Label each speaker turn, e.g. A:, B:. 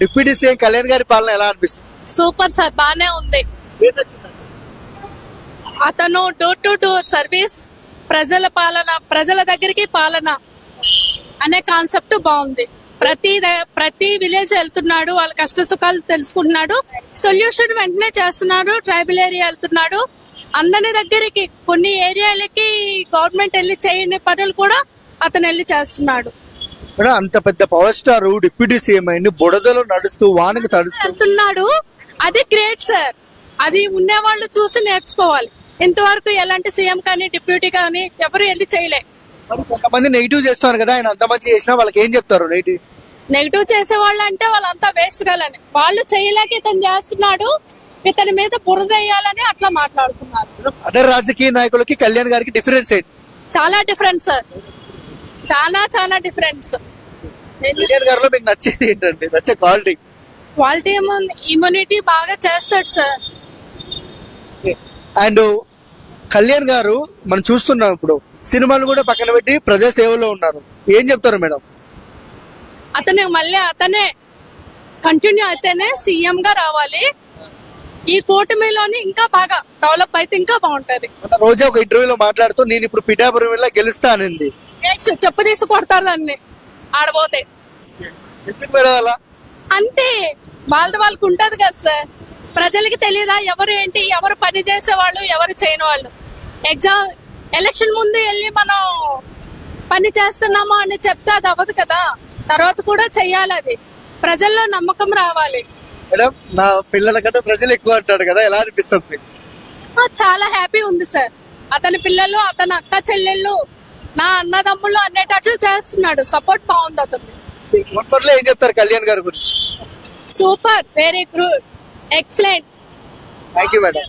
A: Deputy CM Kalyan గారి పాలన ఎలా అనిపిస్తుంది?
B: సూపర్ సార్ బానే ఉంది. అతను డోర్ టు డోర్ సర్వీస్ ప్రజల పాలన ప్రజల దగ్గరికి పాలన అనే కాన్సెప్ట్ బాగుంది. ప్రతి ప్రతి విలేజ్ వెళ్తున్నాడు వాళ్ళ కష్ట సుఖాలు తెలుసుకుంటున్నాడు సొల్యూషన్ వెంటనే చేస్తున్నాడు ట్రైబల్ ఏరియా వెళ్తున్నాడు. అందరి దగ్గరికి కొన్ని ఏరియాలకి గవర్నమెంట్ వెళ్ళి చేయని పనులు కూడా అతను వెళ్ళి చేస్తున్నాడు.
A: అంత పెద్ద పవర్ స్టార్ డిప్యూటీ సీఎం అయింది. బుడదలో నడుస్తూ వానకు తడుస్తూ.
B: వెళ్తున్నాడు అది గ్రేట్ సార్ అది ఉండేవాళ్ళు చూసి నేర్చుకోవాలి. ఇంతవరకు ఎలాంటి సీఎం కానీ డిప్యూటీ కానీ ఎవరు వెళ్ళి చేయలే.
A: మరి కొంతమంది నెగిటివ్ చేస్తున్నారు కదా ఆయన అంత మంచి చేసినా వాళ్ళకి ఏం చెప్తారు నెగిటివ్
B: నెగిటివ్ చేసే వాళ్ళు అంటే వాళ్ళంతా వేస్ట్ గాలని వాళ్ళు చేయలేక ఇతను చేస్తున్నాడు. ఇతని మీద బురద వేయాలని అట్లా మాట్లాడుతున్నారు.
A: అదర్ రాజకీయ నాయకులకి కళ్యాణ్ గారికి డిఫరెన్స్ ఏంటి?
B: చాలా డిఫరెన్స్ సార్ చాలా చాలా డిఫరెన్స్
A: గారిలో మీకు నచ్చేది ఏంటండి? నచ్చే క్వాలిటీ.
B: క్వాలిటీ ఇమ్యూనిటీ బాగా చేస్తాడు సార్
A: అండ్ కళ్యాణ్ గారు మనం చూస్తున్నాం ఇప్పుడు సినిమాలు కూడా పక్కన పెట్టి ప్రజా సేవలో ఉన్నారు. ఏం చెప్తారు మేడం?
B: అతను మళ్ళీ అతనే కంటిన్యూ అయితేనే సీఎం గా రావాలి. ఈ కూటమిలోని ఇంకా బాగా డెవలప్ అయితే ఇంకా బాగుంటది.
A: రోజా ఒక ఇంటర్వ్యూలో మాట్లాడుతూ నేను ఇప్పుడు పిఠాపురం వెళ్ళా గెలుస్తా అనింది.
B: చెప్పు తీసి కొడతారు దాన్ని. ఆడబోతే.
A: ఎందుకు మేడం అలా
B: అంతే. వాళ్ళది వాళ్ళకి ఉంటది కదా సార్. ప్రజలకి తెలియదా? ఎవరు ఏంటి? ఎవరు పని చేసేవాళ్ళు? ఎవరు చేయని వాళ్ళు ఎగ్జామ్ ఎలక్షన్ ముందు వెళ్ళి మనం పని చేస్తున్నామా అని చెప్తే అది అవ్వదు కదా. తర్వాత కూడా చెయ్యాలి అది. ప్రజల్లో నమ్మకం రావాలి.
A: మేడం నా పిల్లల కంటే ప్రజలు ఎక్కువ అంటాడు కదా. ఎలా అనిపిస్తుంది?
B: చాలా హ్యాపీ ఉంది సార్. అతని పిల్లలు అతని అక్క చెల్లెళ్ళు నా అన్నదమ్ముళ్ళు అనేటట్లు చేస్తున్నాడు. సపోర్ట్ బాగుంది అతను
A: ఏం చెప్తారు కళ్యాణ్ గారి గురించి?
B: Super very good excellent
A: thank you madam